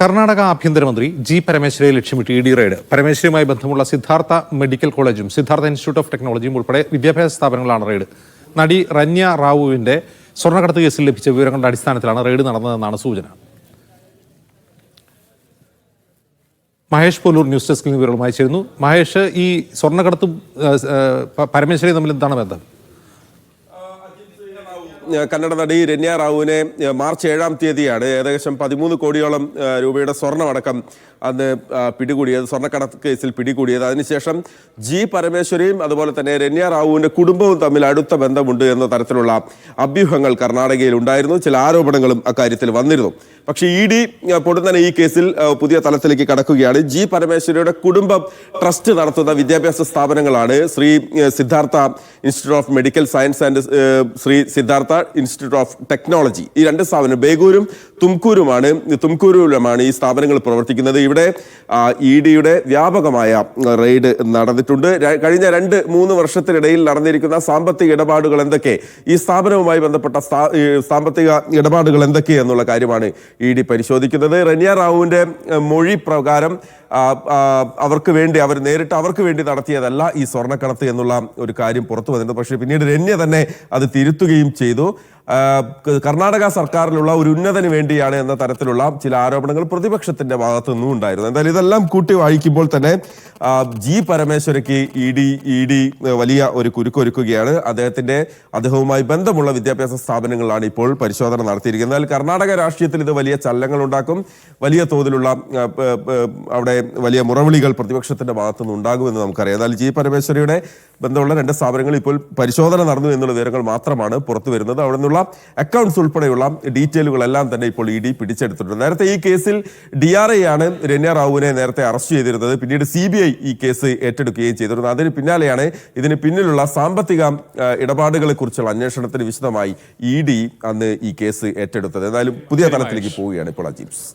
കർണാടക ആഭ്യന്തരമന്ത്രി ജി പരമേശ്വരയെ ലക്ഷ്യമിട്ട് E D raid. പരമേശ്വരയുമായി ബന്ധമുള്ള സിദ്ധാർത്ഥ മെഡിക്കൽ കോളേജും സിദ്ധാർത്ഥ ഇൻസ്റ്റിറ്റ്യൂട്ട് ഓഫ് ടെക്നോളജിയും ഉൾപ്പെടെ വിദ്യാഭ്യാസ സ്ഥാപനങ്ങളാണ് റെയ്ഡ്. നടി റന്യ റാവുവിന്റെ സ്വർണക്കടത്ത് കേസിൽ ലഭിച്ച വിവരങ്ങളുടെ അടിസ്ഥാനത്തിലാണ് റെയ്ഡ് നടന്നതെന്നാണ് സൂചന. മഹേഷ് പോലൂർ ന്യൂസ് ഡെസ്കിൽ വിവരങ്ങളുമായി ചേരുന്നു. മഹേഷ് ഈ സ്വർണക്കടത്തും പരമേശ്വരയും തമ്മിൽ എന്താണ് ബന്ധം? കന്നഡ നടി രന്യ റാവുവിനെ മാർച്ച് ഏഴാം തീയതിയാണ് ഏകദേശം പതിമൂന്ന് കോടിയോളം രൂപയുടെ സ്വർണമടക്കം അന്ന് പിടികൂടിയത് സ്വർണക്കടത്ത് കേസിൽ പിടികൂടിയത്. അതിനുശേഷം ജി പരമേശ്വരിയും അതുപോലെ തന്നെ രന്യ റാവുവിന്റെ കുടുംബവും തമ്മിൽ അടുത്ത ബന്ധമുണ്ട് എന്ന തരത്തിലുള്ള അഭ്യൂഹങ്ങൾ കർണാടകയിൽ ഉണ്ടായിരുന്നു. ചില ആരോപണങ്ങളും അക്കാര്യത്തിൽ വന്നിരുന്നു. പക്ഷേ ഇ ഡി പൊടുന്നനെ ഈ കേസിൽ പുതിയ തലത്തിലേക്ക് കടക്കുകയാണ്. ജി പരമേശ്വരിയുടെ കുടുംബം ട്രസ്റ്റ് നടത്തുന്ന വിദ്യാഭ്യാസ സ്ഥാപനങ്ങളാണ് Shri Siddhartha institute of medical science and Shri Siddhartha institute of technology. ഈ രണ്ട് സ്ഥാപനം ബേഗൂരും തുംകൂരുമാണ് തുംകൂരുവിലുമാണ് ഈ സ്ഥാപനങ്ങൾ പ്രവർത്തിക്കുന്നത്. ഇവിടെ ഇ ഡിയുടെ വ്യാപകമായ റെയ്ഡ് നടന്നിട്ടുണ്ട്. കഴിഞ്ഞ രണ്ട് മൂന്ന് വർഷത്തിനിടയിൽ നടന്നിരിക്കുന്ന സാമ്പത്തിക ഇടപാടുകൾ എന്തൊക്കെ? ഈ സ്ഥാപനവുമായി ബന്ധപ്പെട്ട സാമ്പത്തിക ഇടപാടുകൾ എന്തൊക്കെ എന്നുള്ള കാര്യമാണ് ഇ ഡി പരിശോധിക്കുന്നത്. റനിയ റാവുവിന്റെ മൊഴി പ്രകാരം അവർക്ക് വേണ്ടി അവർ നേരിട്ട് അവർക്ക് വേണ്ടി നടത്തിയതല്ല ഈ സ്വർണക്കടത്ത് എന്നുള്ള ഒരു കാര്യം പുറത്തു വന്നിട്ടുണ്ട് പക്ഷേ പിന്നീട് രന്യ തന്നെ അത് തിരുത്തുകയും ചെയ്തു. കർണാടക സർക്കാരിലുള്ള ഒരു ഉന്നതന് വേണ്ടിയാണ് എന്ന തരത്തിലുള്ള ചില ആരോപണങ്ങൾ പ്രതിപക്ഷത്തിന്റെ ഭാഗത്തു നിന്നും ഉണ്ടായിരുന്നു. എന്തായാലും ഇതെല്ലാം കൂട്ടി വായിക്കുമ്പോൾ തന്നെ ജി പരമേശ്വരയ്ക്ക് ഇ ഡി ഇ ഡി വലിയ ഒരു കുരുക്കൊരുക്കുകയാണ്. അദ്ദേഹത്തിന്റെ അദ്ദേഹവുമായി ബന്ധമുള്ള വിദ്യാഭ്യാസ സ്ഥാപനങ്ങളാണ് ഇപ്പോൾ പരിശോധന നടത്തിയിരിക്കുന്നത്. എന്നാൽ കർണാടക രാഷ്ട്രീയത്തിൽ ഇത് വലിയ ചലനങ്ങൾ ഉണ്ടാക്കും വലിയ തോതിലുള്ള അവിടെ വലിയ മുറവിളികൾ പ്രതിപക്ഷത്തിന്റെ ഭാഗത്തു നിന്ന് ഉണ്ടാകുമെന്ന് നമുക്കറിയാം. എന്നാൽ ജി പരമേശ്വരിയുടെ ബന്ധമുള്ള രണ്ട് സ്ഥാപനങ്ങൾ ഇപ്പോൾ പരിശോധന നടന്നു എന്നുള്ള വിവരങ്ങൾ മാത്രമാണ് പുറത്തു വരുന്നത്. അവിടെ നിന്നുള്ള അക്കൗണ്ട്സ് ഉൾപ്പെടെയുള്ള ഡീറ്റെയിലുകളെല്ലാം തന്നെ ഇപ്പോൾ ഇ ഡി പിടിച്ചെടുത്തിട്ടുണ്ട്. നേരത്തെ ഈ കേസിൽ ഡി ആർ ഐ ആണ് രന്യ റാവുവിനെ നേരത്തെ അറസ്റ്റ് ചെയ്തിരുന്നത്. പിന്നീട് സി ബി ഐ ഈ കേസ് ഏറ്റെടുക്കുകയും ചെയ്തിരുന്നത് അതിന് പിന്നാലെയാണ് ഇതിന് പിന്നിലുള്ള സാമ്പത്തിക ഇടപാടുകളെക്കുറിച്ചുള്ള ഇടപാടുകളെ കുറിച്ചുള്ള അന്വേഷണത്തിന് വിശദമായി ഇ ഡി അന്ന് ഈ കേസ് ഏറ്റെടുത്തത്. എന്തായാലും പുതിയ തലത്തിലേക്ക് പോവുകയാണ് ഇപ്പോൾ അജീബ്സ്